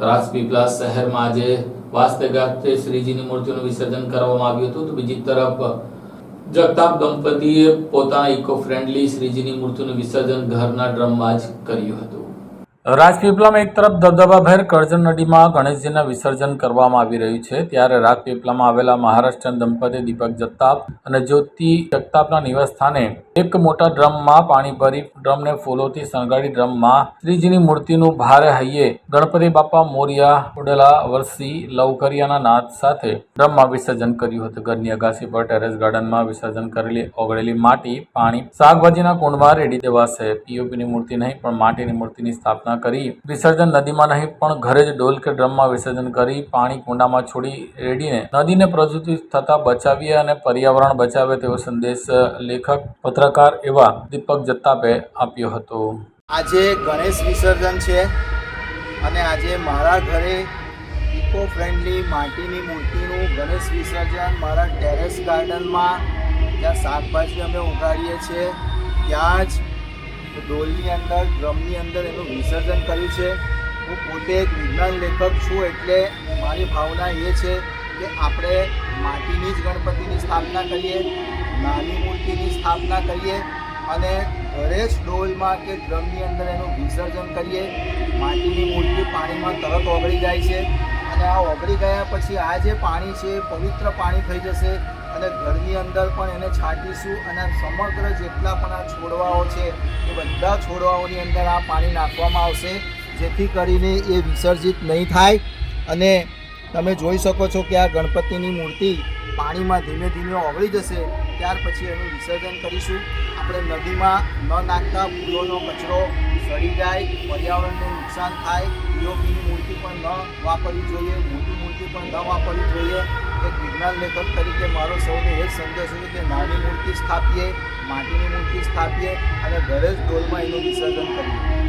રાજપીપળા શહેરમાં આજે વાસ્તેગાતે શ્રીજીની મૂર્તિનું વિસર્જન કરવામાં આવ્યું હતું. તો બીજી તરફ, જગતાપ દંપતીએ પોતાના ઇકો ફ્રેન્ડલી શ્રીજીની મૂર્તિનું વિસર્જન ઘરના ડ્રમમાં જ કર્યું હતું. રાજપીપળામાં એક તરફ દબદબાભેર કરજણ નદીમાં ગણેશજીના વિસર્જન કરવામાં આવી રહ્યું છે, ત્યારે રાજપીપળામાં આવેલા મહારાષ્ટ્ર દંપતી દીપક જગતાપ અને જ્યોતિ જગતાપના નિવાસસ્થાને એક મોટા ડ્રમમાં પાણી ભરી ડ્રમને ફૂલોથી શણગારી ડ્રમમાં શ્રીજીની મૂર્તિનું ભારે હૈયે ગણપતિ બાપા મોરિયા ઉડેલા વરસી લવકરિયાના નાદ સાથે ડ્રમમાં વિસર્જન કર્યું હતું. ઘરની અગાસી પર ટેરેસ ગાર્ડનમાં વિસર્જન કરેલી ઓગળેલી માટી, પાણી, શાકભાજીના કુંડમાં રેડી દેવાશે. પીઓપીની મૂર્તિ નહીં, પણ માટીની મૂર્તિની સ્થાપના કરી, વિસર્જન નદીમાં નહીં, પણ ઘરે જ ડોલ કે ડ્રમમાં વિસર્જન કરી, પાણી કુંડામાં છોડી રેડીને નદીને પ્રદૂષિત થતા બચાવીએ અને પર્યાવરણ બચાવે તેવો સંદેશ લેખક, પત્રકાર એવા દીપક જત્તાપે આપ્યો હતો. આજે ગણેશ વિસર્જન છે અને આજે મારા ઘરે ઇકો ફ્રેન્ડલી માટીની મૂર્તિનું ગણેશ વિસર્જન મારા ટેરેસ ગાર્ડનમાં જ્યાં શાકભાજી અમે ઉગાડીએ છીએ, ત્યાં જ ડોલની અંદર, ડ્રમની અંદર એનું વિસર્જન કર્યું છે. હું પોતે એક વિજ્ઞાન લેખક છું, એટલે મારી ભાવના એ છે કે આપણે માટીની જ ગણપતિની સ્થાપના કરીએ, નાની મૂર્તિની સ્થાપના કરીએ અને જ ડોલમાં કે ડ્રમની અંદર એનું વિસર્જન કરીએ. માટીની મૂર્તિ પાણીમાં તરત ઓગળી જાય છે. અને આ ઓગળી ગયા પછી આ જે પાણી છે, પવિત્ર પાણી થઈ જશે અને ઘરની અંદર પણ એને છાંટીશું અને સમગ્ર જેટલા પણ આ છોડવાઓ છે, એ બધા છોડવાઓની અંદર આ પાણી નાખવામાં આવશે, જેથી કરીને એ વિસર્જિત નહીં થાય. અને તમે જોઈ શકો છો કે આ ગણપતિની મૂર્તિ પાણીમાં ધીમે ધીમે ઓગળી જશે, ત્યાર પછી એનું વિસર્જન કરીશું. આપણે નદીમાં ન નાખતા ફૂલોનો કચરો સડી જાય, પર્યાવરણને નુકસાન થાય પણ વાપરવી જોઈએ, મોટી મૂર્તિ પણ ન વાપરવી જોઈએ. એક વિજ્ઞાન લેખક તરીકે મારો સૌને એ જ સંદેશ છે કે નાની મૂર્તિ સ્થાપીએ, માટીની મૂર્તિ સ્થાપીએ અને ઘરે જ ડોલમાં એનું વિસર્જન કરીએ.